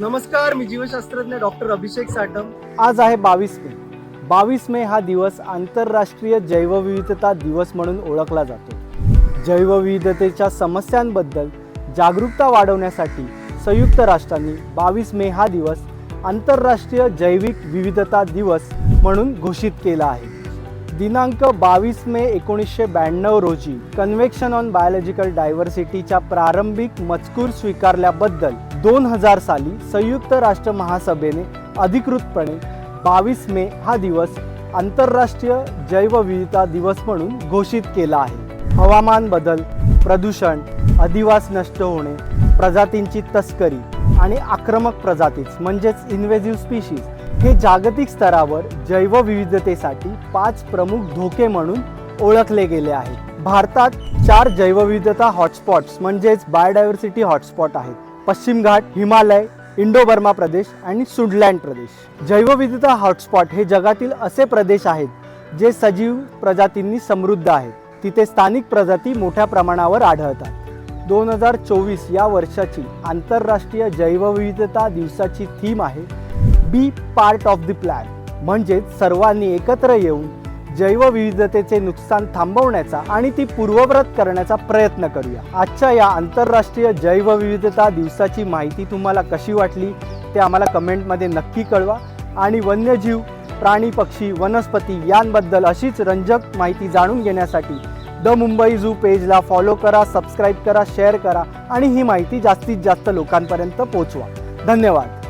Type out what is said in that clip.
नमस्कार मी जीवशास्त्रज्ञ डॉक्टर अभिषेक साटम आज आहे बावीस मे. बावीस मे हा दिवस आंतरराष्ट्रीय जैवविविधता दिवस म्हणून ओळखला जातो. जैवविविधतेच्या समस्यांबद्दल जागरूकता वाढवण्यासाठी संयुक्त राष्ट्रांनी बावीस मे हा दिवस आंतरराष्ट्रीय जैविक विविधता दिवस म्हणून घोषित केला आहे. दिनांक बावीस मे एकोणीसशे ब्याण्णव रोजी कन्व्हेक्शन ऑन बायोलॉजिकल डायव्हर्सिटीच्या प्रारंभिक मजकूर स्वीकारल्याबद्दल दोन हजार साली संयुक्त राष्ट्र महासभेने अधिकृतपणे बावीस मे हा दिवस आंतरराष्ट्रीय जैवविविधता दिवस म्हणून घोषित केला आहे. हवामान बदल प्रदूषण अधिवास नष्ट होणे प्रजातींची तस्करी आणि आक्रमक प्रजातीज म्हणजेच इन्व्हेझिव्ह स्पीशीज हे जागतिक स्तरावर जैवविविधतेसाठी पाच प्रमुख धोके म्हणून ओळखले गेले आहेत भारतात चार जैवविविधता हॉटस्पॉट्स म्हणजेच बायोडायव्हर्सिटी हॉटस्पॉट आहेत. पश्चिम घाट हिमालय इंडो बर्मा प्रदेश आणि सुडलँड प्रदेश. जैवविविधता हॉटस्पॉट हे जगातील असे प्रदेश आहेत जे सजीव प्रजातींनी समृद्ध आहेत. तिथे स्थानिक प्रजाती मोठ्या प्रमाणावर आढळतात. दोन हजार चोवीस या वर्षाची आंतरराष्ट्रीय जैवविविधता दिवसाची थीम आहे be part of the plan. म्हणजेच सर्वांनी एकत्र येऊन जैवविविधतेचे नुकसान थांबवण्याचा आणि ती पूर्वव्रत करण्याचा प्रयत्न करूया. आजच्या या आंतरराष्ट्रीय जैवविविधता दिवसाची माहिती तुम्हाला कशी वाटली ते आम्हाला कमेंटमध्ये नक्की कळवा. आणि वन्यजीव प्राणी पक्षी वनस्पती यांबद्दल अशीच रंजक माहिती जाणून घेण्यासाठी द मुंबई झू पेजला फॉलो करा सबस्क्राईब करा शेअर करा आणि ही माहिती जास्तीत जास्त लोकांपर्यंत पोचवा. धन्यवाद.